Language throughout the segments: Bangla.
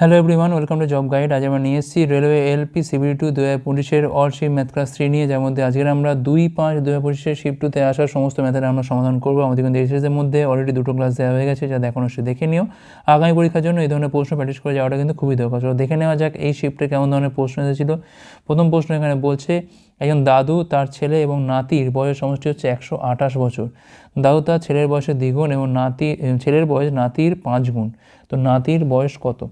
Hello everyone welcome to job guide আজ আমরা নিয়ে এসেছি রেলওয়ে এলপি সিবিল টু দু হাজার পঁচিশের অল শিপ ম্যাথ ক্লাস থ্রি নিয়ে, যার মধ্যে আজকের আমরা দুই পাঁচ দু হাজার পঁচিশের শিপ টুতে আসা সমস্ত ম্যাথের আমরা সমাধান করব। আমাদের কিন্তু এসএসের মধ্যে অলরেডি দুটো ক্লাস দেওয়া হয়ে গেছে, যা দেখানো সে দেখে নিও। আগামী পরীক্ষার জন্য এই ধরনের প্রশ্ন প্র্যাকটিস করে যাওয়াটা কিন্তু খুবই দরকার। চলো দেখে নেওয়া যাক এই শিফটে কেমন ধরনের প্রশ্ন এসেছিল। প্রথম প্রশ্ন এখানে বলছে, একজন দাদু তার ছেলে এবং নাতির বয়স সমষ্টি হচ্ছে একশো আঠাশ বছর। দাদু তার ছেলের বয়সের দ্বিগুণ এবং নাতি, ছেলের বয়স নাতির পাঁচ গুণ। তো নাতির বয়স কত?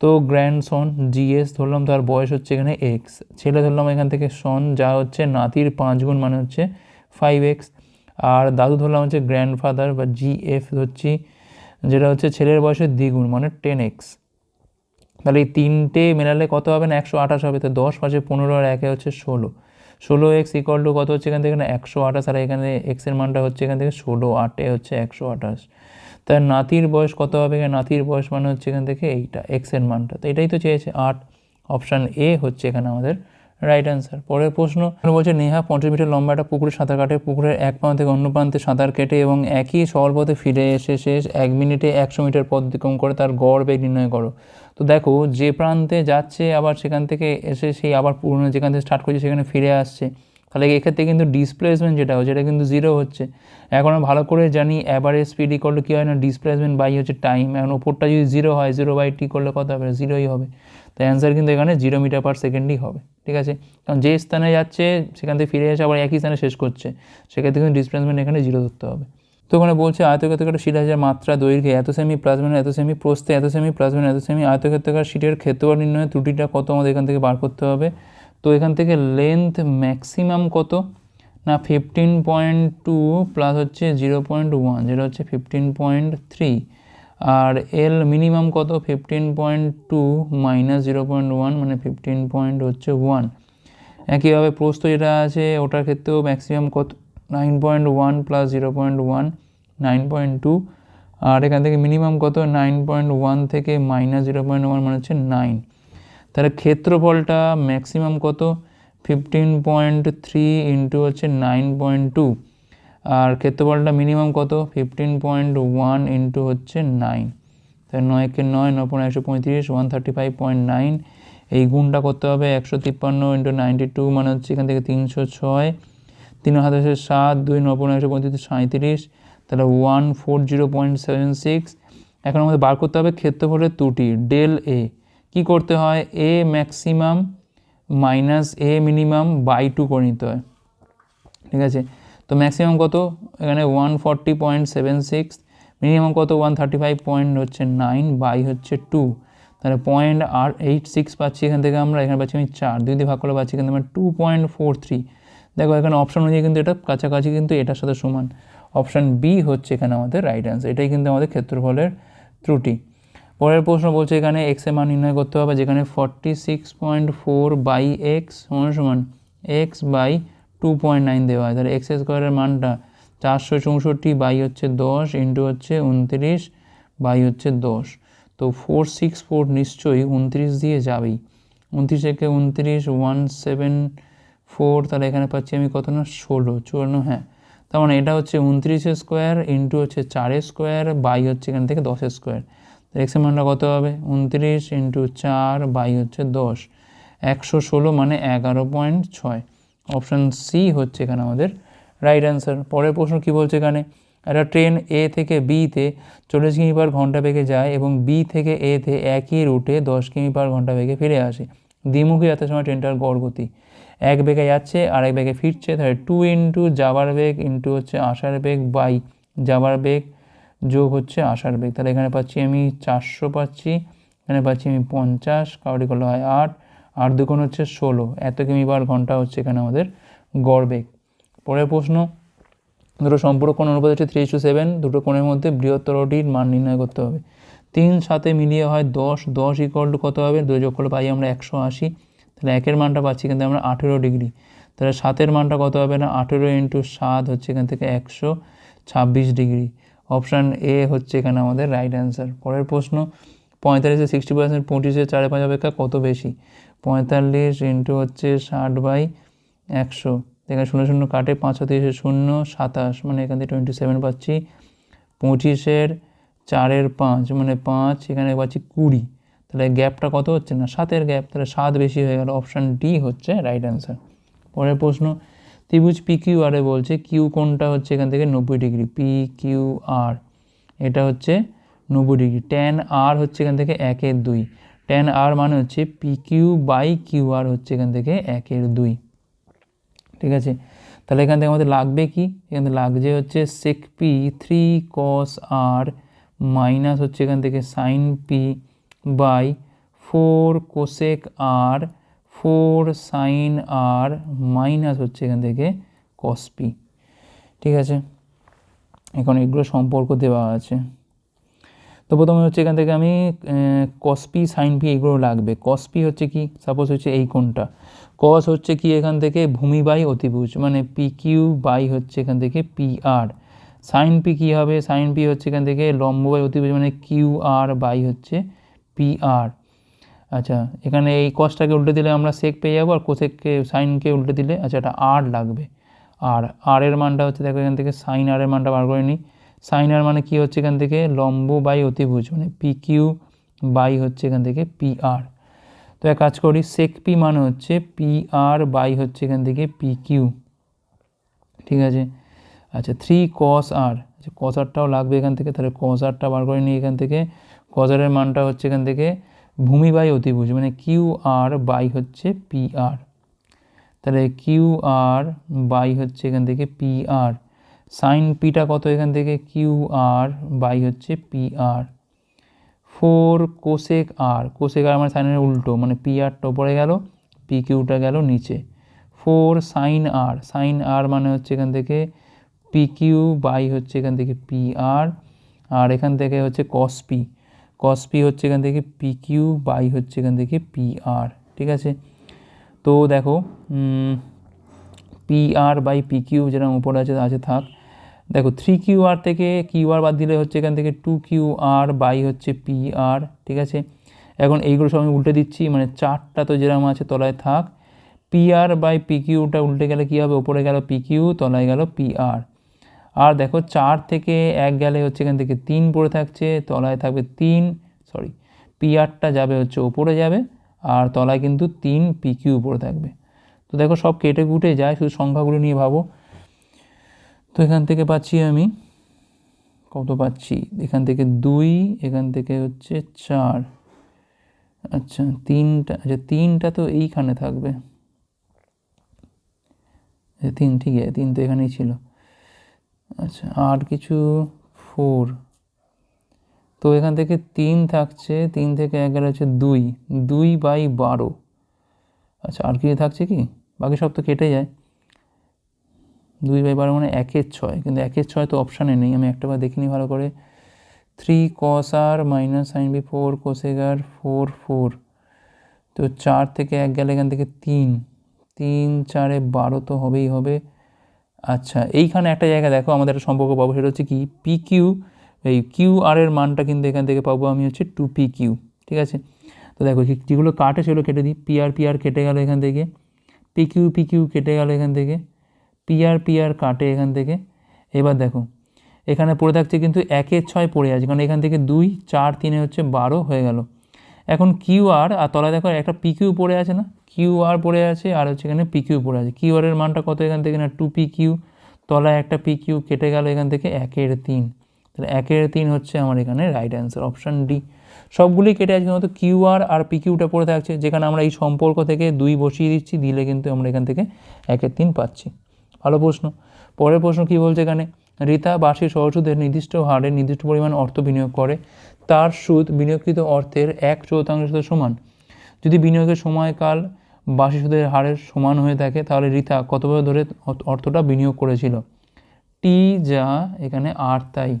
তো গ্র্যান্ড গ্র্যান্ডসন জিএস ধরলাম তার বয়স হচ্ছে এখানে এক্স ছেলে ধরলাম এখান থেকে সন যা হচ্ছে নাতির পাঁচ গুণ মানে হচ্ছে ফাইভ এক্স আর দাদু ধরলাম হচ্ছে গ্র্যান্ডফাদার বা জিএফ ধরছি, যেটা হচ্ছে ছেলের বয়সের দ্বিগুণ মানে টেন এক্স তাহলে এই তিনটে মেলালে কত হবে না? একশো আঠাশ হবে, তো দশ পাঁচে পনেরো আর একে হচ্ছে ষোলো। ষোলো এক্স ইকুয়াল টু কত হচ্ছে এখান থেকে একশো আঠাশ, আর এখানে এক্সের মানটা হচ্ছে এখান থেকে ষোলো, আটে হচ্ছে একশো আঠাশ। তার নাতির বয়স কত হবে? নাতির বয়স মানে হচ্ছে এখান থেকে এইটা এক্সের মানটা। তো এটাই তো চেয়েছে আট। অপশান এ হচ্ছে এখানে আমাদের রাইট অ্যান্সার পরের প্রশ্ন, বলছে, নেহা পঞ্চাশ মিটার লম্বা একটা পুকুরে সাঁতার কাটে। পুকুরের এক প্রান্ত থেকে অন্য প্রান্তে সাঁতার কেটে এবং একই সরল পথে ফিরে এসে শেষ এক মিনিটে একশো মিটার পথ অতিক্রম করে তার গড় বেগ নির্ণয় করো। তো দেখো, যে প্রান্তে যাচ্ছে আবার সেখান থেকে এসে সেই আবার পুরনো যেখান থেকে স্টার্ট করছে সেখানে ফিরে আসছে। তাহলে এক্ষেত্রে কিন্তু ডিসপ্লেসমেন্ট যেটা হচ্ছে এটা কিন্তু জিরো হচ্ছে। এখন ভালো করে জানি অ্যাভারেজ স্পিড ইকল কী হয় না? ডিসপ্লেসমেন্ট বাই হচ্ছে টাইম এখন ওপরটা যদি জিরো হয় জিরো বাই টি করলে কত হবে? জিরোই হবে। তাই অ্যান্সার কিন্তু এখানে জিরো মিটার পার সেকেন্ডই হবে, ঠিক আছে? কারণ যে স্থানে যাচ্ছে, সেখান থেকে ফিরে এসে আবার একই স্থানে শেষ করছে। সেক্ষেত্রে কিন্তু ডিসপ্লেসমেন্ট এখানে জিরো ধরতে হবে। তো ওখানে বলছে, আয়তক্ষেত্রকার শিট হাজার মাত্রা দৈর্ঘ্যে, এত সেমি প্লাজমেন এত সেমি প্রস্তে এত সেমি প্লাজমেন এত সেমি আয়তক্ষেত্রকার শিটের ক্ষেত্রফল নির্ণয়ের ত্রুটিটা কত আমাদের এখান থেকে বার করতে হবে? তো এখান থেকে লেন্থ ম্যাক্সিমাম কত? না ফিফটিন পয়েন্ট টু প্লাস হচ্ছে জিরো পয়েন্ট ওয়ান যেটা হচ্ছে ফিফটিন পয়েন্ট থ্রি আর এল মিনিমাম কত? Fifteen point two minus zero point one মানে ফিফটিন পয়েন্ট হচ্ছে ওয়ান একইভাবে প্রস্ত যেটা আছে, ওটার ক্ষেত্রেও ম্যাক্সিমাম কত? Nine point one plus zero point one nine point two আর এখান থেকে মিনিমাম কত? নাইন পয়েন্ট ওয়ান থেকে মাইনাস জিরো পয়েন্ট ওয়ান মানে হচ্ছে নাইন তাহলে ক্ষেত্রফলটা ম্যাক্সিমাম কত? ফিফটিন পয়েন্ট থ্রি ইন্টু হচ্ছে নাইন পয়েন্ট টু আর ক্ষেত্রফলটা মিনিমাম কত? ফিফটিন পয়েন্ট ওয়ান ইন্টু হচ্ছে নাইন তাই নয়কে নয় নয় পনেরো, একশো পঁয়ত্রিশ one thirty five point nine এই গুণটা করতে হবে একশো তিপ্পান্ন ইন্টু নাইনটি টু মানে হচ্ছে এখান থেকে তিনশো ছয়। তিন হাজার সাত, দুই, নয় পনেরো, একশো পঁয়ত্রিশ সাঁত্রিশ তাহলে one four zero point seven six এখন আমাদের বার করতে হবে ক্ষেত্রফলের ত্রুটি ডেল এ কী করতে হয়? A maximum minus A minimum by two করে নিতে হয়। ঠিক আছে? তো ম্যাক্সিমাম কত? এখানে one forty point seven six minimum কত? ওয়ান থার্টি ফাইভ পয়েন্ট হচ্ছে নাইন বাই হচ্ছে টু তাহলে পয়েন্ট আর এইট সিক্স পাচ্ছি এখান থেকে আমরা, এখানে পাচ্ছি আমি চার। দুই দিয়ে ভাগ করে পাচ্ছি এখানে আমরা টু পয়েন্ট ফোর থ্রি দেখো, এখানে অপশান অনুযায়ী কিন্তু এটা কাছাকাছি কিন্তু এটার সাথে সমান। অপশান বি হচ্ছে এখানে আমাদের রাইট অ্যান্সার এটাই কিন্তু আমাদের ক্ষেত্রফলের ত্রুটি। পরের প্রশ্ন বলছে এখানে এক্সের মান নির্ণয় করতে হবে, যেখানে forty six point four by X সমান সমান X by two point nine দেওয়া হয়। তাহলে এক্স স্কোয়ারের মানটা চারশো চৌষট্টি বাই হচ্ছে দশ ইন্টু হচ্ছে উনত্রিশ বাই হচ্ছে দশ। তো ফোর সিক্স ফোর নিশ্চয়ই উনত্রিশ দিয়ে যাবেই। উনত্রিশ থেকে উনত্রিশ ওয়ান সেভেন ফোর তাহলে এখানে পাচ্ছি আমি কত না? ষোলো, চুয়ান্ন হ্যাঁ। তার মানে এটা হচ্ছে উনত্রিশের স্কোয়ার ইন্টু হচ্ছে চারের স্কোয়ার বাই হচ্ছে এখান থেকে দশের স্কোয়ার এক্সের মানটা কত হবে? উনত্রিশ ইন্টু চার বাই হচ্ছে দশ। একশো ষোলো মানে এগারো পয়েন্ট ছয়। অপশান সি হচ্ছে এখানে আমাদের রাইট অ্যান্সার পরের প্রশ্ন কী বলছে এখানে? একটা ট্রেন এ থেকে বিতে চল্লিশ কিমি পার ঘণ্টা বেগে যায় এবং বি থেকে এতে একই রুটে দশ কিমি পার ঘণ্টা বেগে ফিরে আসে। দ্বিমুখী যাত্রার সময় ট্রেনটার গড় গতি। এক বেগে যাচ্ছে আর এক বেগে ফিরছে, তাহলে টু ইন্টু যাবার বেগ ইন্টু হচ্ছে আসার বেগ বাই যাবার বেগ যোগ হচ্ছে আসার বেগ। তাহলে এখানে পাচ্ছি আমি চারশো পাচ্ছি, এখানে পাচ্ছি আমি পঞ্চাশ, কাউরি করলে হয় আট আট দুগুণ হচ্ছে ষোলো। এত কিমি বার ঘণ্টা হচ্ছে এখানে আমাদের গড় বেগ। পরের প্রশ্ন, দুটো সম্পূর্ণ কোন অনুপাত হচ্ছে থ্রি টু সেভেন দুটো কোণের মধ্যে বৃহত্তরটির মান নির্ণয় করতে হবে। তিন সাথে মিলিয়ে হয় দশ দশ ইকুয়াল কত হবে? দুই যোগ করলে পাই আমরা একশো আশি। তাহলে একের মানটা পাচ্ছি কিন্তু আমরা আঠেরো ডিগ্রি। তাহলে সাতের মানটা কত হবে না? আঠেরো ইন্টু সাত হচ্ছে এখান থেকে একশো ছাব্বিশ ডিগ্রি। অপশান এ হচ্ছে এখানে আমাদের রাইট অ্যান্সার পরের প্রশ্ন, পঁয়তাল্লিশে সিক্সটি পার্সেন্ট পঁচিশে চারে পাঁচ অপেক্ষা কত বেশি? পঁয়তাল্লিশ ইন্টু হচ্ছে ষাট বাই একশো। এখানে শূন্য শূন্য কাটে, পাঁচ তিরিশে শূন্য, সাতাশ মানে এখান থেকে টোয়েন্টি সেভেন পাচ্ছি। পঁচিশের চারের পাঁচ মানে পাঁচ, এখানে পাচ্ছি কুড়ি। তাহলে গ্যাপটা কত হচ্ছে না? সাতের গ্যাপ, তাহলে সাত বেশি হয়ে গেল। অপশান ডি হচ্ছে রাইট অ্যান্সার পরের প্রশ্ন ত্রিভুজ পি কিউ আরে বলছে কিউ কোনটা হচ্ছে এখান থেকে? নব্বই ডিগ্রি। পি কিউ আর এটা হচ্ছে নব্বই ডিগ্রি। ট্যান আর হচ্ছে এখান থেকে একের দুই। ট্যান আর মানে হচ্ছে P Q by Q R হচ্ছে এখান থেকে একের দুই। ঠিক আছে? তাহলে এখান থেকে আমাদের লাগবে কি? এখান থেকে লাগছে হচ্ছে sec P three cos R minus হচ্ছে এখান থেকে sine P by four cosec R four sine R minus হচ্ছে এখান থেকে কস পি ঠিক আছে? এখন এগুলো সম্পর্ক দেওয়া আছে। তো প্রথমে হচ্ছে এখান থেকে আমি কসপি সাইন পি এগুলো লাগবে। কসপি হচ্ছে কি? সাপোজ হচ্ছে এই কোনটা কস হচ্ছে কি এখান থেকে ভূমি বাই অতিভুজ মানে পি কিউ বাই হচ্ছে এখান থেকে পি আর সাইন পি কী হবে? সাইন পি হচ্ছে এখান থেকে লম্ব বাই অতিভুজ মানে কিউ আর বাই হচ্ছে পি আর আচ্ছা এখানে এই কসটাকে উল্টে দিলে আমরা সেক পেয়ে যাব আর কোসেককে সাইনকে উল্টে দিলে আচ্ছা এটা আর লাগবে। আর আর এর মানটা হচ্ছে, দেখো এখান থেকে সাইন আর এর মানটা বার করে নিই। সাইন আর মানে কি হচ্ছে এখান থেকে? লম্ব বাই অতিভুজ মানে পি কিউ বাই হচ্ছে এখান থেকে পি আর তো এক কাজ করি সেক পি মানে হচ্ছে পি আর বাই হচ্ছে এখান থেকে পি কিউ ঠিক আছে? আচ্ছা থ্রি কস আর আচ্ছা কস আরটাও লাগবে এখান থেকে, তাহলে কস আরটা বার করে নিই এখান থেকে। কস আরের মানটা হচ্ছে এখান থেকে ভূমি বাই অতিভুজ মানে কিউ আর বাই হচ্ছে পি আর। তাহলে কিউ আর বাই হচ্ছে এখান থেকে পি আর। সাইন পিটা কত এখান থেকে? কিউ আর বাই হচ্ছে P R. Four cosec R cosec R মানে সাইনের উল্টো মানে পি আরটা ওপরে গেল, পি কিউটা গেল নিচে। Four sine R sine R মানে হচ্ছে এখান থেকে পি কিউ বাই হচ্ছে এখান থেকে পি আর আর এখান থেকে হচ্ছে কস পি। কস পি হচ্ছে এখান থেকে পি কিউ বাই হচ্ছে এখান থেকে পি আর ঠিক আছে? তো দেখো P R by P Q যেরকম উপরে আছে আছে থাক। দেখো থ্রি কিউ আর থেকে কিউ আর বাদ দিলে হচ্ছে এখান থেকে টু কিউ আর বাই হচ্ছে পি আর ঠিক আছে? এখন এইগুলো সব আমি উল্টে দিচ্ছি মানে চারটা তো যেরকম আছে তলায় থাক। পি আর বাই পি কিউটা উল্টে গেলে কী হবে? উপরে গেল পি কিউ তলায় গেল পি আর আর দেখো চার থেকে এক গেলে হচ্ছে এখান থেকে তিন পড়ে থাকছে, তলায় থাকবে তিন সরি পি আরটা যাবে হচ্ছে ওপরে যাবে, আর তলায় কিন্তু তিন পি কিউ উপরে থাকবে। তো দেখো সব কেটে কুটে যায়, শুধু সংখ্যাগুলো নিয়ে ভাবো। তো এখান থেকে পাচ্ছি আমি, কত পাচ্ছি? এখান থেকে দুই, এখান থেকে হচ্ছে চার। আচ্ছা তিনটা আচ্ছা তিনটা তো এইখানে থাকবে। তিন, ঠিক আছে, তিন তো এখানেই ছিল। আচ্ছা আর কিছু ফোর তো এখান থেকে তিন থাকছে, তিন থেকে এক গেলে হচ্ছে দুই। দুই বাই বারো। আচ্ছা আর কিছু থাকছে কি? বাকি সব তো কেটে যায়। দুই বাই বারো মানে একের ছয়। কিন্তু একের ছয় তো অপশানে নেই। আমি একটা বার দেখিনি ভালো করে। Three cos R minus sine B four কোসেগার four four তো চার থেকে এক গেলে এখান থেকে তিন। তিন, চারে বারো তো হবেই হবে। আচ্ছা এইখানে একটা জায়গা দেখো, আমাদের একটা সম্পর্ক পাবো, সেটা হচ্ছে কি? পি কিউ এই কিউ আর এর মানটা কিন্তু এখান থেকে পাবো আমি হচ্ছে টু পি কিউ ঠিক আছে? তো দেখো যেগুলো কাটে সেগুলো কেটে দিই পি আর পি আর কেটে গেল এখান থেকে পি কিউ পি কিউ কেটে গেল এখান থেকে পি আর পি আর কাটে এখান থেকে। এবার দেখো, এখানে পড়ে থাকছে কিন্তু একের ছয় পড়ে আছে, কারণ এখান থেকে দুই, চার, তিনে হচ্ছে বারো হয়ে গেল। এখন কিউ আর আর তলায় দেখো একটা পি কিউ পড়ে আছে না? কিউ আর পড়ে আছে আর হচ্ছে এখানে পি কিউ পড়ে আছে। কিউ আরের মানটা কত এখান থেকে? না টু পি কিউ। তলায় একটা পি কিউ কেটে গেল এখান থেকে একের তিন। তাহলে একের তিন হচ্ছে আমার এখানে রাইট অ্যান্সার অপশান ডি সবগুলি কেটে আছে কিন্তু কিউ আর আর পি কিউটা পড়ে থাকছে, যেখানে আমরা এই সম্পর্ক থেকে দুই বসিয়ে দিচ্ছি, দিলে কিন্তু আমরা এখান থেকে একের তিন পাচ্ছি। ভালো প্রশ্ন। পরের প্রশ্ন কী বলছে এখানে? রিতা বার্ষিক সহসুদের নির্দিষ্ট হারে নির্দিষ্ট পরিমাণ অর্থ বিনিয়োগ করে। তার সুদ বিনিয়োগকৃত অর্থের এক চৌতাংশ সমান। যদি বিনিয়োগের সময়কাল বার্ষিক সুদের হারের সমান হয়ে থাকে, তাহলে রিতা কত বছর ধরে অর্থটা বিনিয়োগ করেছিল? টি যা এখানে আর তাই।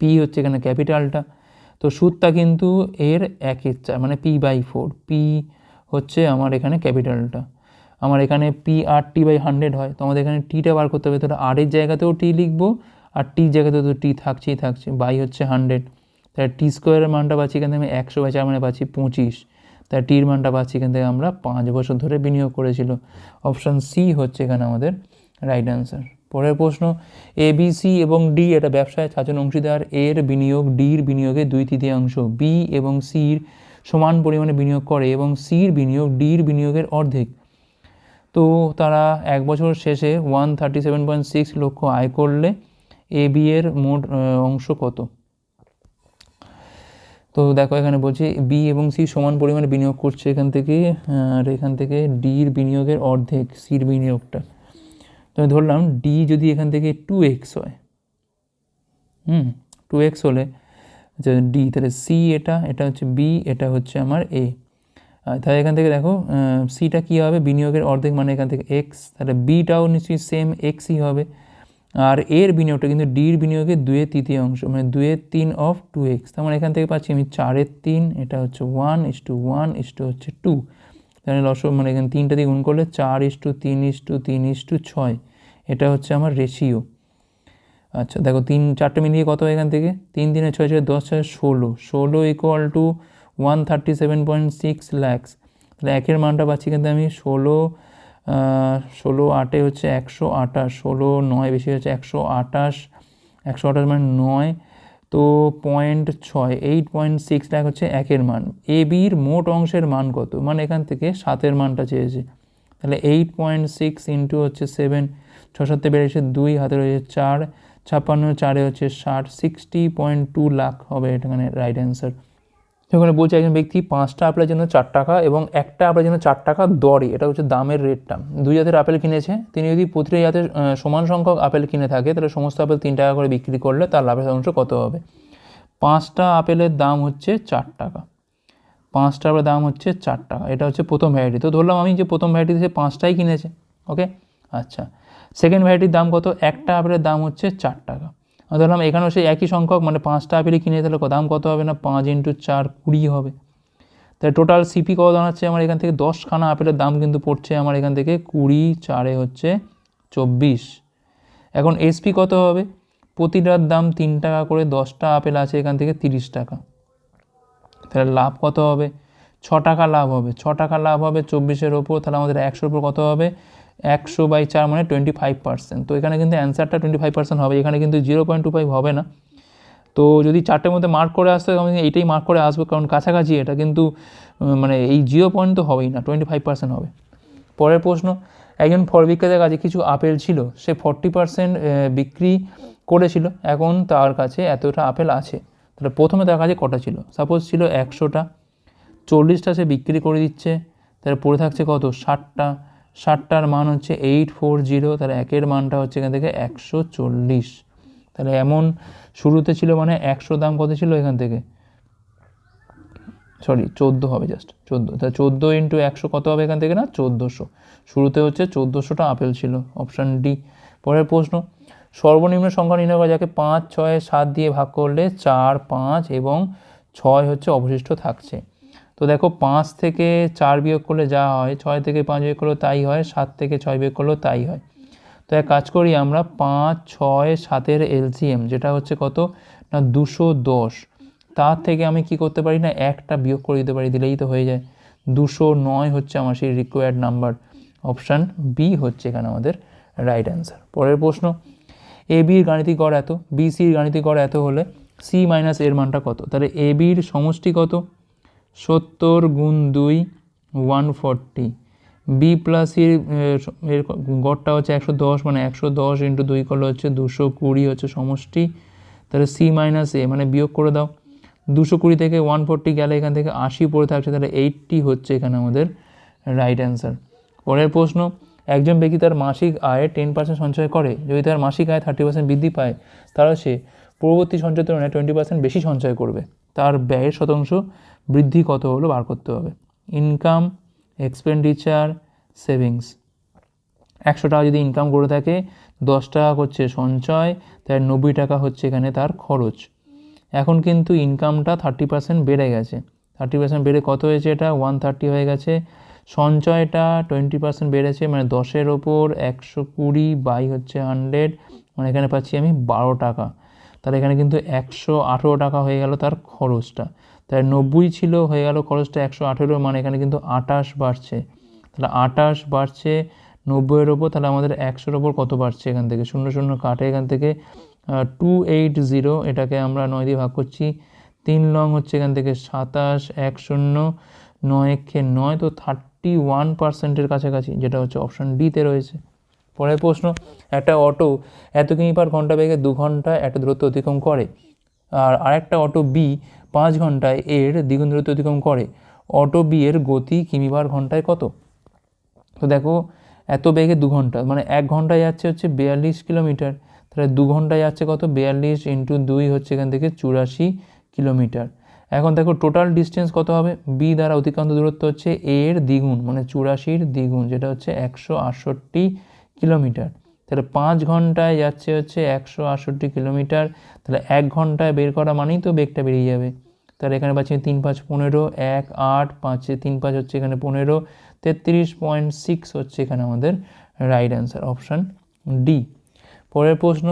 পি হচ্ছে এখানে ক্যাপিটালটা। তো সুদটা কিন্তু এর একের চার মানে পি বাই ফোর পি হচ্ছে আমার এখানে ক্যাপিটালটা। আমার এখানে P R T by hundred হয়। তো আমাদের এখানে টিটা বার করতে হবে। তাহলে আরের জায়গাতেও টি লিখব আর টির জায়গাতেও তো টি থাকছেই থাকছে। বাই হচ্ছে হান্ড্রেড তাহলে টি স্কোয়ারের মানটা পাচ্ছি এখান আমি একশো বাই চার মানে পাচ্ছি পঁচিশ। তাই টির মানটা পাচ্ছি এখান থেকে আমরা পাঁচ বছর ধরে বিনিয়োগ করেছিল। অপশান সি হচ্ছে এখানে আমাদের রাইট অ্যান্সার পরের প্রশ্ন এ বি সি এবং ডি এটা ব্যবসায় চারজন অংশীদার, এর বিনিয়োগ ডির বিনিয়োগে দুই তৃতীয়াংশ বি এবং সির সমান পরিমাণে বিনিয়োগ করে এবং সির বিনিয়োগ ডির বিনিয়োগের অর্ধেক। তো তারা এক বছর শেষে one thirty seven point six লক্ষ আয় করলে এ বি এর মোট অংশ কত? তো দেখো এখানে বলছে বি এবং সি সমান পরিমাণে বিনিয়োগ করছে এখান থেকে, আর এখান থেকে ডির বিনিয়োগের অর্ধেক সির বিনিয়োগটা। তো আমি ধরলাম ডি যদি এখান থেকে টু এক্স হয়, হুম টু এক্স হলে ডি তাহলে সি এটা এটা হচ্ছে বি এটা হচ্ছে আমার এ তাহলে এখান থেকে দেখো সিটা কী হবে? বিনিয়োগের অর্ধেক মানে এখান থেকে এক্স তাহলে বিটাও নিশ্চয়ই সেম এক্সই হবে। আর এর বিনিয়োগটা কিন্তু ডির বিনিয়োগে দুয়ের তৃতীয় অংশ মানে দুয়ের তিন অফ টু এক্স তার মানে এখান থেকে পাচ্ছি আমি চারের তিন, এটা হচ্ছে one is two one is two হচ্ছে টু তাহলে লস মানে এখানে তিনটা দিয়ে গুণ করলে চার ইস টু তিন ইস টু তিন ইস টু ছয়, এটা হচ্ছে আমার রেশিও আচ্ছা দেখো তিন, চারটে মিলিয়ে কত হয় এখান থেকে? তিন দিনে ছয় ছয় দশ ছয় ষোলো। ষোলো equal to one thirty seven point six lakhs তাহলে একের মানটা পাচ্ছি কিন্তু আমি ষোলো ষোলো আটে হচ্ছে একশো আঠাশ, ষোলো নয় বেশি হচ্ছে একশো আঠাশ একশো আঠাশ মানে নয়, তো পয়েন্ট ছয় এইট পয়েন্ট সিক্স লাখ হচ্ছে একের মান। এ, বির মোট অংশের মান কত? মানে এখান থেকে সাতের মানটা চেয়েছে। তাহলে এইট পয়েন্ট সিক্স ইন্টু হচ্ছে সেভেন ছ সাতে বেড়েছে দুই, হাতে রয়েছে চার, ছাপ্পান্ন, চারে হচ্ছে ষাট সিক্সটি পয়েন্ট টু লাখ হবে এখানে রাইট অ্যান্সার সেখানে বলছে একজন ব্যক্তি পাঁচটা আপেলের জন্য চার টাকা এবং একটা আপেলের জন্য চার টাকা দরে। এটা হচ্ছে দামের রেটটা। দুই জাতের আপেল কিনেছে। তিনি যদি প্রতিটা জাতের সমান সংখ্যক আপেল কিনে থাকে, তাহলে সমস্ত আপেল তিন টাকা করে বিক্রি করলে তার লাভের অংশ কত হবে? পাঁচটা আপেলের দাম হচ্ছে চার টাকা। পাঁচটা আপেলের দাম হচ্ছে চার টাকা। এটা হচ্ছে প্রথম ভ্যারাইটি তো ধরলাম আমি যে প্রথম ভ্যারাইটি সে পাঁচটাই কিনেছে। ওকে আচ্ছা। সেকেন্ড ভ্যারাইটির দাম কত? একটা আপেলের দাম হচ্ছে চার টাকা। ধরলাম এখানেও সেই একই সংখ্যক মানে পাঁচটা আপেলই কিনে তাহলে দাম কত হবে না? পাঁচ ইন্টু চার কুড়ি হবে। তাহলে টোটাল সিপি কত দাঁড়াচ্ছে? আমার এখান থেকে দশখানা আপেলের দাম কিন্তু পড়ছে আমার এখান থেকে কুড়ি, চারে হচ্ছে চব্বিশ। এখন এসপি কত হবে? প্রতিটার দাম তিন টাকা করে দশটা আপেল আছে এখান থেকে তিরিশ টাকা। তাহলে লাভ কত হবে? ছ টাকা লাভ হবে। ছ টাকা লাভ হবে চব্বিশের ওপর, তাহলে আমাদের একশোর ওপর কত হবে? একশো বাই চার মানে টোয়েন্টি ফাইভ পার্সেন্ট তো এখানে কিন্তু অ্যান্সারটা টোয়েন্টি ফাইভ পার্সেন্ট হবে, এখানে কিন্তু জিরো পয়েন্ট টু ফাইভ হবে না। তো যদি চারটের মধ্যে মার্ক করে আসতে আমি এইটাই মার্ক করে আসব, কারণ কাছাকাছি এটা, কিন্তু মানে এই জিরো পয়েন্ট তো হবেই না টোয়েন্টি ফাইভ পার্সেন্ট হবে। পরের প্রশ্ন, একজন ফল বিক্রেতার কাছে কিছু আপেল ছিল, সে ফর্টি পার্সেন্ট বিক্রি করেছিল, এখন তার কাছে এতটা আপেল আছে। তাহলে প্রথমে তার কাছে কটা ছিল? সাপোজ ছিল একশোটা, চল্লিশটা সে বিক্রি করে দিচ্ছে, তাহলে পড়ে থাকছে কত? ষাটটা। ষাটটার মান হচ্ছে এইট ফোর জিরো তাহলে একের মানটা হচ্ছে এখান থেকে একশো চল্লিশ। তাহলে এমন শুরুতে ছিল মানে একশো দাম কত ছিল এখান থেকে? সরি চোদ্দ হবে জাস্ট চোদ্দ। তাহলে চোদ্দ ইন্টু একশো কত হবে এখান থেকে না? চোদ্দোশো। শুরুতে হচ্ছে চোদ্দোশোটা আপেল ছিল অপশান ডি পরের প্রশ্ন, সর্বনিম্ন সংখ্যা নির্ণয় করা যাকে পাঁচ, ছয়, সাত দিয়ে ভাগ করলে চার, পাঁচ এবং ছয় হচ্ছে অবশিষ্ট থাকছে। তো দেখো পাঁচ থেকে চার বিয়োগ করলে যা হয়, ছয় থেকে পাঁচ বিয়োগ করলেও তাই হয়, সাত থেকে ছয় বিয়োগ করলেও তাই হয়। তো এক কাজ করি আমরা পাঁচ, ছয়, সাতের এলসিএম, যেটা হচ্ছে কত? না, দুশো দশ। তার থেকে আমি কি করতে পারি না, একটা বিয়োগ করে দিতে পারি, দিলেই তো হয়ে যায়। দুশো নয় হচ্ছে আমার সেই রিকোয়ার্ড নাম্বার অপশান বি হচ্ছে এখানে আমাদের রাইট অ্যান্সার পরের প্রশ্ন এ বির গাণিতিক গড় এত বি সির গাণিতিক গড় এত হলে সি মাইনাস এর মানটা কত? তাহলে এ বির সমষ্টি কত? সত্তর গুণ দুই ওয়ান ফর্টি বি প্লাস এর গড়টা হচ্ছে একশো দশ মানে একশো দশ ইন্টু দুই করলে হচ্ছে দুশো কুড়ি হচ্ছে সমষ্টি। তাহলে সি মাইনাস এ মানে বিয়োগ করে দাও। দুশো কুড়ি থেকে ওয়ান ফোরটি গেলে এখান থেকে আশি পড়ে থাকছে, তাহলে এইটটি হচ্ছে এখানে আমাদের রাইট অ্যান্সার পরের প্রশ্ন, একজন ব্যক্তি তার মাসিক আয়ে টেন পার্সেন্ট সঞ্চয় করে। যদি তার মাসিক আয় থার্টি পার্সেন্ট বৃদ্ধি পায়, তাহলে সে পূর্ববর্তী সঞ্চয়ের তুলনায় টোয়েন্টি পার্সেন্ট বেশি সঞ্চয় করবে। তার ব্যয়ের শতাংশ বৃদ্ধি কত হলো বার করতে হবে। Income, expenditure, savings. একশো টাকা যদি ইনকাম করে থাকে, দশ টাকা হচ্ছে সঞ্চয় তাই নব্বই টাকা হচ্ছে এখানে তার খরচ। এখন কিন্তু ইনকামটা থার্টি পার্সেন্ট বেড়ে গেছে। থার্টি পার্সেন্ট বেড়ে কত হয়েছে এটা? ওয়ান থার্টি হয়ে গেছে। সঞ্চয়টা টোয়েন্টি পার্সেন্ট বেড়েছে মানে দশের ওপর একশো কুড়ি বাই হচ্ছে হান্ড্রেড মানে এখানে পাচ্ছি আমি বারো টাকা। তাহলে এখানে কিন্তু একশো আঠেরো টাকা হয়ে গেল তার খরচটা। তাই নব্বই ছিল, হয়ে গেল খরচটা একশো আঠেরো মানে এখানে কিন্তু আটাশ বাড়ছে। তাহলে আটাশ বাড়ছে নব্বইয়ের ওপর, তাহলে আমাদের একশোর ওপর কত বাড়ছে এখান থেকে? শূন্য শূন্য কাটে এখান থেকে টু এইট জিরো, এটাকে আমরা নয় দিয়ে ভাগ করছি। তিন লং হচ্ছে এখান থেকে সাতাশ এক শূন্য নয় একে নয়, তো থার্টি ওয়ান পার্সেন্টের কাছাকাছি, যেটা হচ্ছে অপশান ডিতে রয়েছে। পরের প্রশ্ন, একটা অটো এত কিমি পার ঘণ্টা বেগে দু ঘণ্টা একটা দূরত্ব অতিক্রম করে? আর আরেকটা অটো বি পাঁচ ঘন্টায় এর দ্বিগুণ দূরত্ব অতিক্রম করে। অটো বি এর গতি কিমি পার ঘন্টায় কত? তো দেখো, এত বেগে দু ঘণ্টা মানে এক ঘন্টায় যাচ্ছে হচ্ছে বিয়াল্লিশ কিলোমিটার, তাহলে দু ঘন্টায় যাচ্ছে কত? বিয়াল্লিশ ইন্টু দুই হচ্ছে এখান থেকে চুরাশি কিলোমিটার। এখন দেখো, টোটাল ডিস্টেন্স কত হবে? বি দ্বারা অতিক্রান্ত দূরত্ব হচ্ছে এর দ্বিগুণ মানে চুরাশির দ্বিগুণ, যেটা হচ্ছে একশো আটষট্টি কিলোমিটার। তাহলে পাঁচ ঘন্টায় যাচ্ছে হচ্ছে একশো আটষট্টি কিলোমিটার। তাহলে এক ঘন্টায় বের করা মানেই তো বেগটা বেরিয়ে যাবে। তাহলে এখানে পাচ্ছি তিন পাঁচ পনেরো, এক আট পাঁচে, তিন পাঁচ হচ্ছে এখানে পনেরো, তেত্রিশ পয়েন্ট সিক্স হচ্ছে এখানে আমাদের রাইট অ্যান্সার অপশান ডি। পরের প্রশ্ন,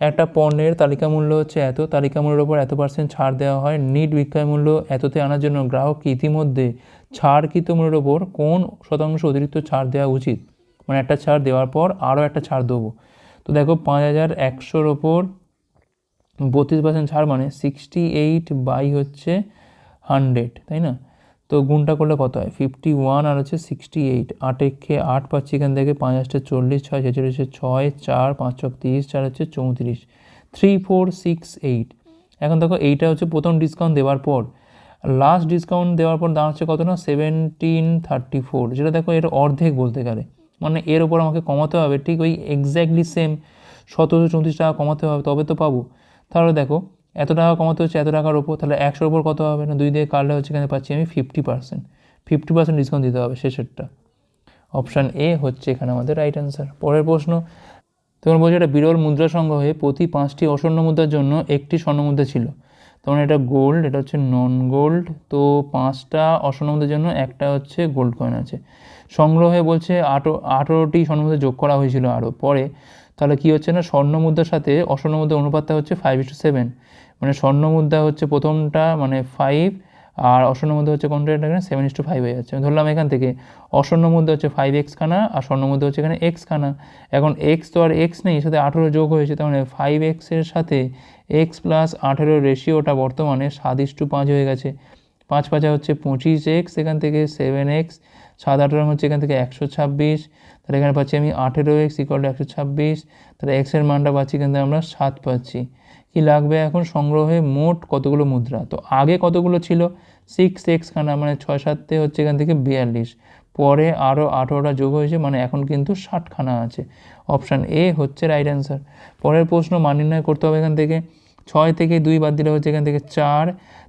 একটা পণ্যের তালিকা মূল্য হচ্ছে এত তালিকা মূল্যের ওপর এত পার্সেন্ট ছাড় দেওয়া হয়, নিট বিক্রয় মূল্য এততে আনার জন্য গ্রাহককে ইতিমধ্যে ছাড়কৃত মূল্যের ওপর কোন শতাংশ অতিরিক্ত ছাড় দেওয়া উচিত? মানে একটা ছাড় দেওয়ার পর আরও একটা ছাড় দেবো। তো দেখো পাঁচ হাজার একশোর ওপর বত্রিশ পার্সেন্ট ছাড় মানে সিক্সটি এইট বাই হচ্ছে হান্ড্রেড তাই না? তো গুণটা করলে কত হয়? ফিফটি ওয়ান আর হচ্ছে সিক্সটি এইট আট একে আট পাচ্ছি এখান থেকে, পাঁচ আসতে চল্লিশ, ছয় ছেচল্লিশে ছয়, চার, পাঁচ ছক তিরিশ, চার হচ্ছে চৌত্রিশ। থ্রি ফোর সিক্স এইট এখন দেখো এইটা হচ্ছে প্রথম ডিসকাউন্ট দেওয়ার পর। লাস্ট ডিসকাউন্ট দেওয়ার পর দাম হচ্ছে কত না? সেভেন্টিন থার্টি ফোর যেটা দেখো এর অর্ধেক বলতে গেলে। মানে এর ওপর আমাকে কমাতে হবে, ঠিক ওই এক্স্যাক্টলি সেম সতেরোশো চৌত্রিশ টাকা কমাতে হবে, তবে তো পাবো। তাহলে দেখো, এত টাকা কমাতে হচ্ছে, এত টাকার ওপর, তাহলে একশোর ওপর কত হবে? না, দুই দিয়ে কাটলে হচ্ছে এখানে পাচ্ছি আমি fifty percent fifty percent discount দিতে হবে শেষেরটা। অপশান এ হচ্ছে এখানে আমাদের রাইট অ্যান্সার পরের প্রশ্ন, তোমার বলছে এটা বিরল মুদ্রা সংগ্রহে প্রতি পাঁচটি অস্বর্ণ মুদ্রার জন্য একটি স্বর্ণ মুদ্রা ছিল। তখন এটা গোল্ড এটা হচ্ছে নন গোল্ড তো পাঁচটা অস্বর্ণ মুদ্রার জন্য একটা হচ্ছে গোল্ড কয়েন আছে। সংগ্রহে বলছে আটো, আঠেরোটি স্বর্ণ মুদ্রা যোগ করা হয়েছিল আরও। পরে তাহলে কী হচ্ছে না স্বর্ণ মুদ্রার সাথে অস্বর্ণ মুদ্রার অনুপাতটা হচ্ছে ফাইভ টু সেভেন মানে স্বর্ণ মুদ্রা হচ্ছে প্রথমটা মানে ফাইভ আর অস্বর্ণ মুদ্রা হচ্ছে কোনটা? এখানে সেভেন ইস টু ফাইভ হয়ে যাচ্ছে। ধরলাম এখান থেকে অস্বর্ণ মুদ্রা হচ্ছে ফাইভ এক্স খানা আর স্বর্ণ মুদ্রা হচ্ছে এখানে এক্স খানা। এখন এক্স তো আর এক্স নেই সাথে আঠেরো যোগ হয়েছে, তার মানে ফাইভ এক্সের সাথে এক্স প্লাস আঠেরো রেশিওটা বর্তমানে সাত ইস টু পাঁচ হয়ে গেছে। পাঁচ পাঁচা হচ্ছে পঁচিশ এক্স, এখান থেকে সেভেন এক্স, সাত আঠেরো হচ্ছে এখান থেকে একশো ছাব্বিশ, তাহলে এখানে পাচ্ছি আমি আঠেরো এক্স ইকুয়াল টু একশো ছাব্বিশ, তাহলে এক্সের মানটা পাচ্ছি কিন্তু আমরা সাত পাচ্ছি। কি লাগবে এখন? সংগ্রহে মোট কতগুলো মুদ্রা? তো আগে কতগুলো ছিল? সিক্স এক্স খানা মানে ছয় সাতে হচ্ছে এখান থেকে বিয়াল্লিশ। পরে আরও আঠেরোটা যোগ হয়েছে মানে এখন কিন্তু ষাটখানা আছে। অপশান এ হচ্ছে রাইট অ্যান্সার পরের প্রশ্ন মান নির্ণয় করতে হবে এখান থেকে। ছয় থেকে দুই বাদ দিলে হচ্ছে এখান থেকে চার।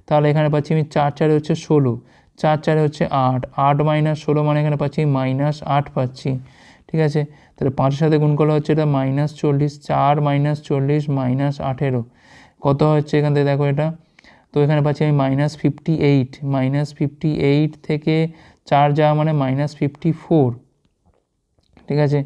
তাহলে এখানে পাচ্ছি আমি চার, চারে হচ্ছে ষোলো। চার, চারে হচ্ছে আট। আট মাইনাস ষোলো মানে এখানে পাচ্ছি মাইনাস আট পাচ্ছি। ঠিক আছে? তাহলে পাঁচের সাথে গুণ করলে হচ্ছে এটা মাইনাস চল্লিশ, চার মাইনাস চল্লিশ, মাইনাস আঠেরো। কত হচ্ছে এখান থেকে দেখো এটা? তো এখানে পাচ্ছি আমি minus fifty eight minus fifty eight থেকে চার যাওয়া মানে মাইনাস ফিফটি ফোর ঠিক আছে?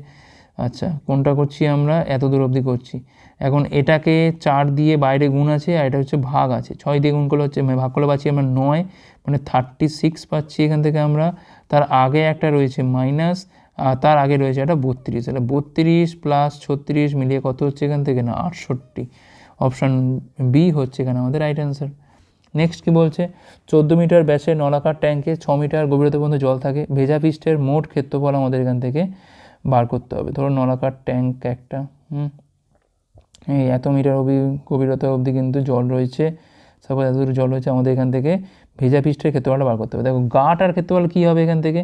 আচ্ছা কোনটা করছি আমরা? এত দূর অবধি করছি। এখন এটাকে চার দিয়ে বাইরে গুণ আছে আর এটা হচ্ছে ভাগ আছে। ছয় দিয়ে গুণ করলে হচ্ছে মানে ভাগ করলে পাচ্ছি আমরা নয় মানে থার্টি সিক্স পাচ্ছি এখান থেকে আমরা। তার আগে একটা রয়েছে মাইনাস আর তার আগে রয়েছে একটা বত্রিশ। তাহলে বত্রিশ প্লাস ছত্রিশ মিলিয়ে কত হচ্ছে এখান থেকে না? আটষট্টি। অপশান বি হচ্ছে এখানে আমাদের রাইট অ্যান্সার নেক্সট কি বলছে? চোদ্দ মিটার ব্যাসের নলাকার ট্যাঙ্কে ছ মিটার গভীরতা পর্যন্ত জল থাকে। ভেজা পৃষ্ঠের মোট ক্ষেত্রফল আমাদের এখান থেকে বার করতে হবে। ধরো নলাকার ট্যাঙ্ক একটা, হুম? এই এত মিটার অবধি গভীরতা অবধি কিন্তু জল রয়েছে, সাপোজ দূর জল রয়েছে আমাদের এখান থেকে ভেজা পৃষ্ঠের ক্ষেত্রফলটা বার করতে হবে। দেখো গাটার ক্ষেত্রফল কী হবে এখান থেকে?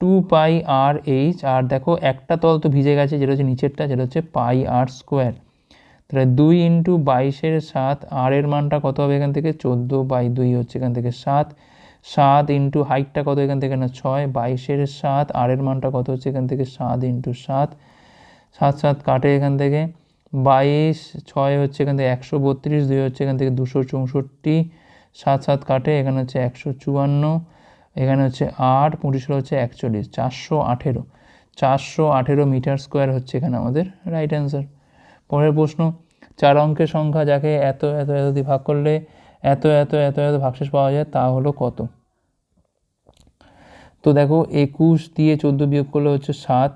টু পাই আর এইচ, আর দেখো একটা তল তো ভিজে গেছে, যেটা হচ্ছে নিচেরটা, যেটা হচ্ছে পাই আর স্কোয়ার। তাহলে দুই ইন্টু বাইশের সাত, আর এর মানটা কত হবে এখান থেকে? চোদ্দ বাই দুই হচ্ছে এখান থেকে সাত। সাত ইন্টু হাইটটা কত এখান থেকে? না, ছয়। বাইশের সাত আর এর মানটা কত হচ্ছে এখান থেকে? সাত ইন্টু সাত। সাত সাত কাটে এখান থেকে। বাইশ, ছয় হচ্ছে এখান থেকে একশো বত্রিশ, দুই হচ্ছে এখান থেকে দুশো চৌষট্টি। সাত সাত কাটে, এখানে হচ্ছে একশো চুয়ান্ন। এখানে হচ্ছে আট, পঁচিশ হচ্ছে একচল্লিশ, চারশো আঠেরো। চারশো আঠেরো মিটার স্কোয়ার হচ্ছে এখানে আমাদের রাইট অ্যান্সার। পরের প্রশ্ন, চার অঙ্কের সংখ্যা যাকে এত এত এত দিয়ে ভাগ করলে এত এত এত এত ভাগশেষ পাওয়া যায়, তা হলো কত? তো দেখো, একুশ দিয়ে চোদ্দ বিয়োগ করলে হচ্ছে সাত,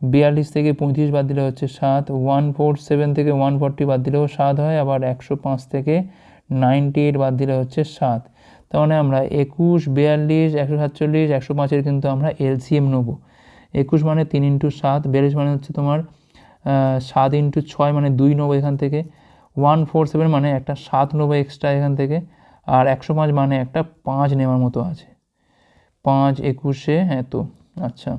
বিয়াল্লিশ থেকে পঁয়ত্রিশ বাদ দিলে হচ্ছে সাত ওয়ান ফোর সেভেন থেকে ওয়ান ফর্টি বাদ দিলেও সাত হয়, আবার একশো পাঁচ থেকে নাইনটি এইট বাদ দিলে হচ্ছে সাত। তার মানে আমরা একুশ, বিয়াল্লিশ, একশো সাতচল্লিশ, একশো পাঁচের কিন্তু আমরা এলসিএম নেব। একুশ মানে তিন ইন্টু সাত, বিয়াল্লিশ মানে হচ্ছে তোমার সাত ইন্টু ছয় মানে দুই নেব এখান থেকে। ওয়ান ফোর সেভেন মানে একটা সাত নেব এক্সট্রা এখান থেকে, আর একশো পাঁচ মানে একটা পাঁচ নেওয়ার মতো আছে। পাঁচ একুশে হ্যাঁ তো আচ্ছা।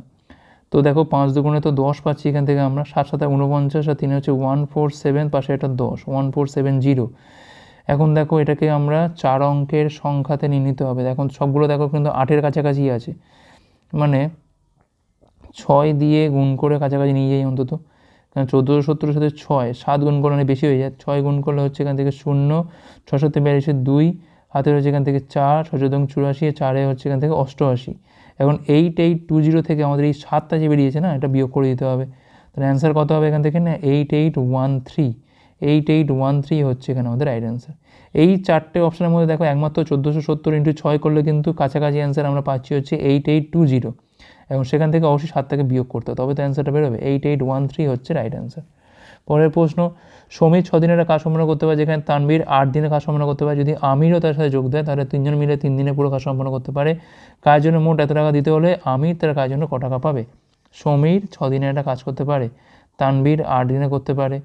তো দেখো পাঁচ দুগুণে তো দশ পাচ্ছি এখান থেকে আমরা, সাত সাথে উনপঞ্চাশ আর তিনে হচ্ছে ওয়ান ফোর সেভেন, পাশে এটা দশ, ওয়ান ফোর সেভেন জিরো। এখন দেখো এটাকে আমরা চার অঙ্কের সংখ্যাতে নিয়ে নিতে হবে। এখন সবগুলো দেখো কিন্তু আটের কাছাকাছি আছে। মানে ছয় দিয়ে গুণ করে কাছাকাছি নিয়ে যাই অন্তত। চোদ্দোশো সত্তরের সাথে ছয়, সাত গুণ করলে অনেক বেশি হয়ে যায়। ছয় গুণ করলে হচ্ছে এখান থেকে শূন্য ছশো বিয়াল্লিশে দুই হাতে হচ্ছে এখান থেকে চার ছশো দং চুরাশি চারে হচ্ছে এখান থেকে অষ্টআশি। এখন এইট এইট টু জিরো থেকে আমাদের এই সাতটা যে বেরিয়েছে না, এটা বিয়োগ করে দিতে হবে। তাহলে অ্যান্সার কত হবে এখান থেকে না? Eight eight one three. Eight eight one three হচ্ছে এখানে আমাদের রাইট অ্যান্সার এই চারটে অপশানের মধ্যে দেখো, একমাত্র চোদ্দোশো সত্তর ইন্টু ছয় করলে কিন্তু কাছাকাছি অ্যান্সার আমরা পাচ্ছি হচ্ছে এইট এইট টু জিরো। এবং সেখান থেকে অবশ্যই সাতটাকে বিয়োগ করতে হবে। তবে তো অ্যান্সারটা বেরোবে। এইট এইট ওয়ান থ্রি হচ্ছে রাইট অ্যান্সার পরের প্রশ্ন, সমীর ছ দিনের কাজ সম্পন্ন করতে পারে যেখানে তানবীর আট দিনে কাজ সম্পন্ন করতে পারে। যদি আমিরও তার সাথে যোগ দেয়, তাহলে তিনজন মিলে তিন দিনে পুরো কাজ সম্পন্ন করতে পারে। কাজের জন্য মোট এত টাকা দিতে হলে আমির তার কাজের জন্য ক টাকা পাবে? সমীর ছ দিনে একটা কাজ করতে পারে। তানবীর আট দিনে করতে পারে।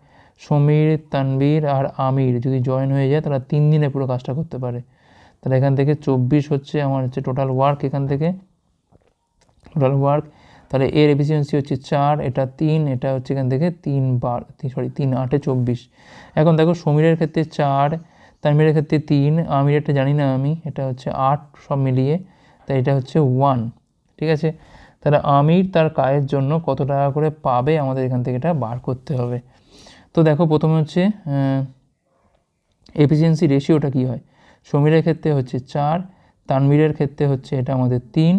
সমীর তানবীর আর আমির যদি জয়েন হয়ে যায় তারা তিন দিনে পুরো কাজটা করতে পারে। তাহলে এখান থেকে চব্বিশ হচ্ছে, আমার হচ্ছে টোটাল ওয়ার্ক এখান থেকে। টোটাল ওয়ার্ক তাহলে এর এফিসিয়েন্সি হচ্ছে চার, এটা তিন, এটা হচ্ছে এখান থেকে তিন বার সরি তিন, আটে চব্বিশ। এখন দেখো সমীরের ক্ষেত্রে চার তানবীরের ক্ষেত্রে তিন আমিরেরটা জানি না আমি, এটা হচ্ছে আট সব মিলিয়ে, তাই এটা হচ্ছে ওয়ান ঠিক আছে? তাহলে আমির তার কাজের জন্য কত টাকা করে পাবে আমাদের এখান থেকে এটা বার করতে হবে। তো দেখো প্রথমে হচ্ছে এফিসিয়েন্সি রেশিওটা কী হয়? সমীরের ক্ষেত্রে হচ্ছে চার তানবীরের ক্ষেত্রে হচ্ছে এটা আমাদের তিন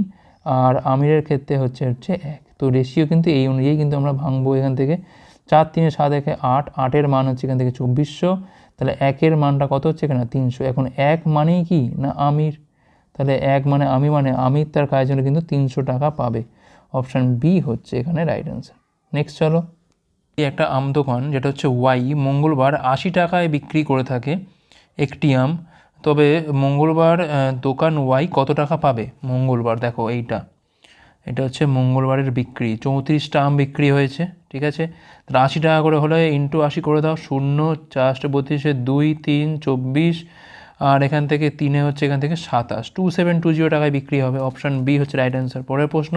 আর আমিরের ক্ষেত্রে হচ্ছে হচ্ছে এক। তো রেশিও কিন্তু এই অনুযায়ী কিন্তু আমরা ভাঙবো এখান থেকে। চার তিনে সাত একে আট, আটের মান হচ্ছে এখান থেকে চব্বিশশো। তাহলে একের মানটা কত হচ্ছে এখানে? তিনশো। এখন এক মানেই কি? না আমির? তাহলে এক মানে আমি মানে আমির, তার কাজের জন্য কিন্তু তিনশো টাকা পাবে। অপশান বি হচ্ছে এখানে রাইট অ্যান্সার নেক্সট চলো। এই একটা আম দোকান, যেটা হচ্ছে ওয়াই মঙ্গলবার আশি টাকায় বিক্রি করে থাকে একটি আম। তবে মঙ্গলবার দোকান ওয়াই কত টাকা পাবে? মঙ্গলবার, দেখো এইটা। এটা হচ্ছে মঙ্গলবারের বিক্রি। চৌত্রিশটা আম বিক্রি হয়েছে, ঠিক আছে? তাহলে আশি টাকা করে হলে ইন্টু আশি করে দাও, শূন্য চারটে বত্রিশে দুই, তিন, চব্বিশ, আর এখান থেকে তিনে হচ্ছে এখান থেকে সাতাশ। টু সেভেন টু জিরো টাকায় বিক্রি হবে। অপশান বি হচ্ছে রাইট অ্যান্সার পরের প্রশ্ন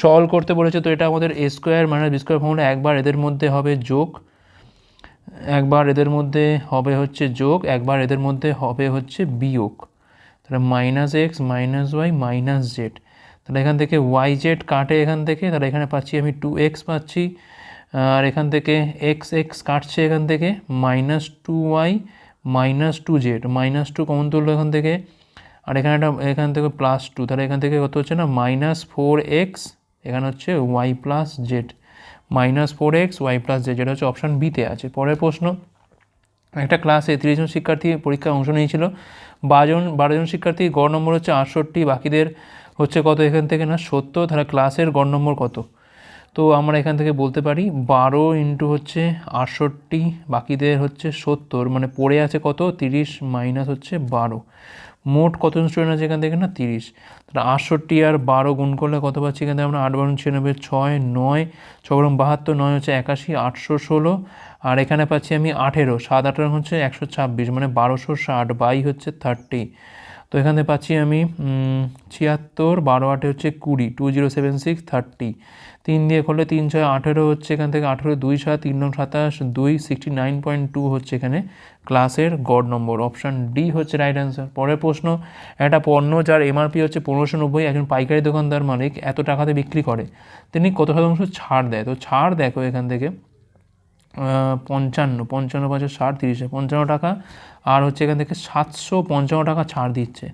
সলভ করতে বলেছে তো এটা আমাদের স্কোয়ার মানে বি স্কোয়ার ফর্মুলা একবার এদের মধ্যে হবে যোগ। একবার এদের মধ্যে হবে হচ্ছে যোগ, একবার এদের মধ্যে হবে হচ্ছে বিয়োগ। তাহলে minus X minus Y minus Z তাহলে এখান থেকে ওয়াই জেড কাটে এখান থেকে, তাহলে এখানে পাচ্ছি আমি টু এক্স পাচ্ছি, আর এখান থেকে এক্স এক্স কাটছে এখান থেকে minus two Y minus two Z minus two common তুললো এখান থেকে, আর এখানে একটা, এখান থেকে প্লাস টু তাহলে এখান থেকে কত হচ্ছে না? মাইনাস ফোর এক্স এখানে হচ্ছে Y plus Z minus four X Y plus Z যেটা হচ্ছে অপশান বিতে আছে। পরের প্রশ্ন, একটা ক্লাসে তিরিশ জন শিক্ষার্থী পরীক্ষায় অংশ নিয়েছিল। বারোজন বারোজন শিক্ষার্থী গড় নম্বর হচ্ছে আটষট্টি, বাকিদের হচ্ছে কত? এখান থেকে না সত্তর, তাহলে ক্লাসের গড় নম্বর কত? তো আমরা এখান থেকে বলতে পারি বারো ইন্টু হচ্ছে আটষট্টি, বাকিদের হচ্ছে সত্তর মানে পড়ে আছে কত? তিরিশ মাইনাস হচ্ছে বারো। মোট কতজন স্টুডেন্ট আছে এখান থেকে না? তিরিশ। তাহলে আটষট্টি আর বারো গুণ করলে কত পাচ্ছি এখান থেকে আমরা? আট বারো ছিয়ানব্বই ছয়, নয় ছগরম বাহাত্তর, নয় হচ্ছে একাশি, আটশো ষোলো। আর এখানে পাচ্ছি আমি আঠেরো, সাত আঠেরো হচ্ছে একশো ছাব্বিশ মানে বারোশো ষাট, বাই হচ্ছে থার্টি তো এখানে পাচ্ছি আমি ছিয়াত্তর, বারো আটে হচ্ছে কুড়ি two zero seven six thirty তিন দিয়ে করলে তিন ছয় আঠেরো হচ্ছে এখান থেকে আঠেরো দুই সাত, তিন নং সাতাশ, দুই সিক্সটি নাইন পয়েন্ট টু হচ্ছে এখানে ক্লাসের গড় নম্বর। অপশান ডি হচ্ছে রাইট অ্যান্সার পরের প্রশ্ন, একটা পণ্য যার এমআরপি হচ্ছে পনেরোশো নব্বই, একজন পাইকারি দোকানদার মালিক এত টাকাতে বিক্রি করে, তিনি কত শতাংশ ছাড় দেয়? তো ছাড় দেখো এখান থেকে। পঞ্চান্ন পঞ্চান্ন পাঁচে ষাট তিরিশে, পঞ্চান্ন টাকা। আর হচ্ছে এখান থেকে সাতশো পঞ্চান্ন টাকা ছাড় দিচ্ছে।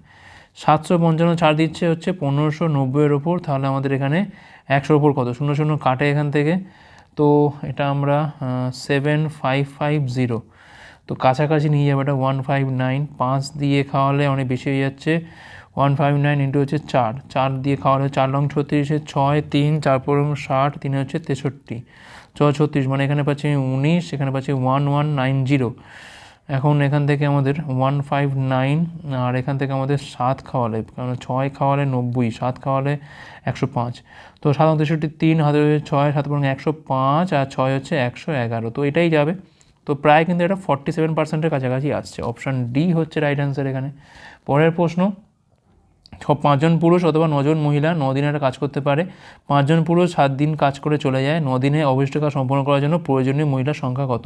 সাতশো পঞ্চান্ন ছাড় দিচ্ছে হচ্ছে পনেরোশো নব্বইয়ের ওপর। তাহলে আমাদের এখানে একশোর ওপর কত? শূন্য শূন্য কাটে এখান থেকে। তো এটা আমরা সেভেন ফাইভ ফাইভ জিরো। তো কাছাকাছি নিয়ে যাবে এটা ওয়ান ফাইভ নাইন। পাঁচ দিয়ে খাওয়ালে অনেক বেশি হয়ে যাচ্ছে। ওয়ান ফাইভ নাইন ইন্টু হচ্ছে চার। চার দিয়ে হচ্ছে চার লং ছত্রিশে, ছয় তিন, চার পর ষাট, তিনে হচ্ছে তেষট্টি। ছ ছত্রিশ মানে এখানে পাচ্ছি উনিশ, এখানে পাচ্ছি ওয়ান ওয়ান নাইন জিরো। এখন এখান থেকে আমাদের ওয়ান ফাইভ নাইন, আর এখান থেকে আমাদের সাত খাওয়ালে, কারণ ছয় খাওয়ালে নব্বই, সাত খাওয়ালে একশো পাঁচ। তো সাত তেষট্টি তিন, হাতে ছয়, সাত বরং একশো পাঁচ, আর ছয় হচ্ছে একশো এগারো। তো এটাই যাবে। তো প্রায় কিন্তু এটা ফর্টি সেভেন পার্সেন্টের কাছাকাছি আসছে। অপশান ডি হচ্ছে রাইট অ্যান্সার এখানে। পরের প্রশ্ন পাঁচজন পুরুষ অথবা নজন মহিলা ন দিনে একটা কাজ করতে পারে। পাঁচজন পুরুষ সাত দিন কাজ করে চলে যায়। ন দিনে অবশিষ্ট কাজ সম্পন্ন করার জন্য প্রয়োজনীয় মহিলার সংখ্যা কত?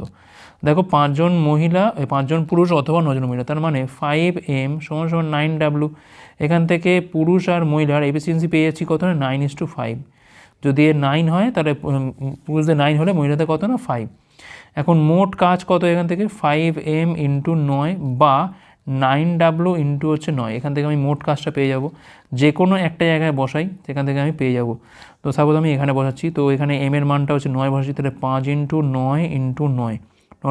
দেখো, পাঁচজন মহিলা পাঁচজন পুরুষ অথবা নজন মহিলা, তার মানে ফাইভ এম সমান সমান নাইন ডাব্লু এখান থেকে পুরুষ আর মহিলার এফিসিয়েন্সি পেয়ে যাচ্ছি কত না? নাইন ইস টু ফাইভ যদি এর নাইন হয়, তাহলে পুরুষদের নাইন হলে মহিলাদের কত না? ফাইভ এখন মোট কাজ কত এখান থেকে? ফাইভ এম ইন্টু নয় বা নাইন ডাব্লু ইন্টু হচ্ছে নয়। এখান থেকে আমি মোট কাজটা পেয়ে যাব। যে কোনো একটা জায়গায় বসাই, সেখান থেকে আমি পেয়ে যাব। তো সাপোজ আমি এখানে বসাচ্ছি, তো এখানে এম এর মানটা হচ্ছে নয় বসাচ্ছি তাহলে পাঁচ ইন্টু নয় ইন্টু নয়।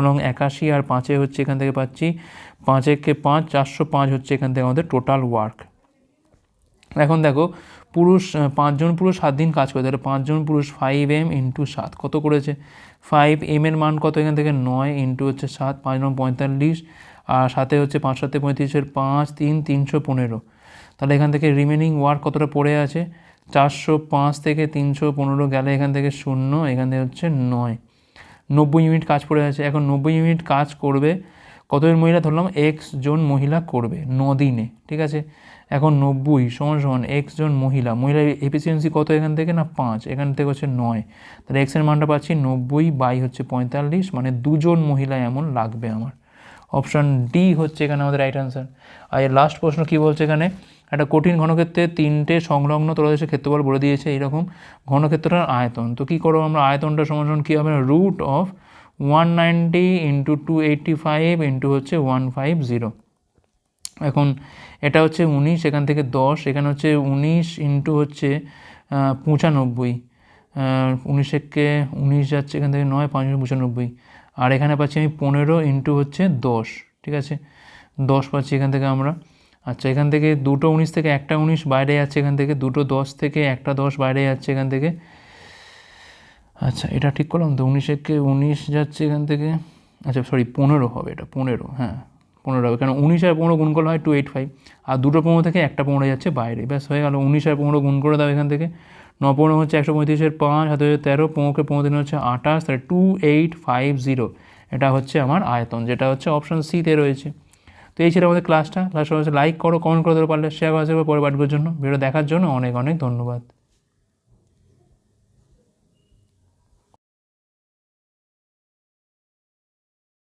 নং একাশি আর পাঁচে হচ্ছে এখান থেকে পাচ্ছি, পাঁচ একে পাঁচ, চারশো পাঁচ হচ্ছে এখান থেকে আমাদের টোটাল ওয়ার্ক এখন দেখো, পুরুষ পাঁচজন পুরুষ সাত দিন কাজ করে, তাহলে পাঁচজন পুরুষ ফাইভ এম ইন্টু সাত, কত করেছে? ফাইভ এম এর মান কত এখান থেকে? নয় ইন্টু হচ্ছে সাত, পাঁচ নং পঁয়তাল্লিশ। আর সাথে হচ্ছে পাঁচ সাথে পঁয়ত্রিশের পাঁচ, তিন, তিনশো পনেরো। তাহলে এখান থেকে রিমেনিং ওয়ার্ক কতটা পড়ে আছে? চারশো পাঁচ থেকে তিনশো পনেরো গেলে এখান থেকে শূন্য, এখান থেকে হচ্ছে নয়। নব্বই ইউনিট কাজ পড়ে আছে। এখন নব্বই ইউনিট কাজ করবে কতজন মহিলা? ধরলাম এক্স জন মহিলা করবে দিনে ঠিক আছে? এখন নব্বই সমান সমান এক্স জন মহিলা। মহিলার এফিসিয়েন্সি কত এখান থেকে? না, পাঁচ, এখান থেকে হচ্ছে নয়। তাহলে এক্সের মানটা পাচ্ছি নব্বই বাই হচ্ছে পঁয়তাল্লিশ মানে দুজন মহিলা এমন লাগবে আমার। অপশান ডি হচ্ছে এখানে আমাদের রাইট অ্যান্সার আর লাস্ট প্রশ্ন কী বলছে এখানে? একটা কঠিন ঘনক্ষেত্রে তিনটে সংলগ্ন তলদেশের ক্ষেত্রফল বলে দিয়েছে এইরকম ঘনক্ষেত্রটার আয়তন। তো কী করব আমরা? আয়তনটা সমান কী হবে? Root of one ninety into two eighty five into হচ্ছে ওয়ান ফাইভ জিরো এখন এটা হচ্ছে উনিশ, এখান থেকে দশ, এখানে হচ্ছে উনিশ ইন্টু হচ্ছে পঁচানব্বই। উনিশ একে উনিশ যাচ্ছে এখান থেকে নয়, পাঁচ, পঁচানব্বই। আর এখানে পাচ্ছি আমি পনেরো ইন্টু হচ্ছে দশ, ঠিক আছে? দশ পাচ্ছি এখান থেকে আমরা। আচ্ছা এখান থেকে দুটো উনিশ থেকে একটা উনিশ বাইরে যাচ্ছে এখান থেকে, দুটো দশ থেকে একটা দশ বাইরে যাচ্ছে এখান থেকে। আচ্ছা এটা ঠিক করলাম তো, উনিশ একে উনিশ যাচ্ছে এখান থেকে। আচ্ছা সরি পনেরো হবে এটা, পনেরো হ্যাঁ পনেরো হবে। কারণ উনিশ আর পনেরো গুণ করলে হয় টু এইট ফাইভ আর দুটো পনেরো থেকে একটা পনেরো যাচ্ছে বাইরে। ব্যাস, হয়ে গেল, উনিশ আর পনেরো গুণ করে দাও এখান থেকে। ন পনেরো হচ্ছে একশো পঁয়ত্রিশের পাঁচ হাতে হচ্ছে তেরো পনেরো দিন হচ্ছে আঠাশ, তাহলে টু এইট ফাইভ জিরো। এটা হচ্ছে আমার আয়তন, যেটা হচ্ছে অপশান সিতে রয়েছে। তো এই ছিল আমাদের ক্লাসটা ক্লাসটা হচ্ছে লাইক করো কমেন্ট করে দিতে পারলে শেয়ার করা যাবে পরে পাঠগুলোর জন্য। ভিডিও দেখার জন্য অনেক অনেক ধন্যবাদ।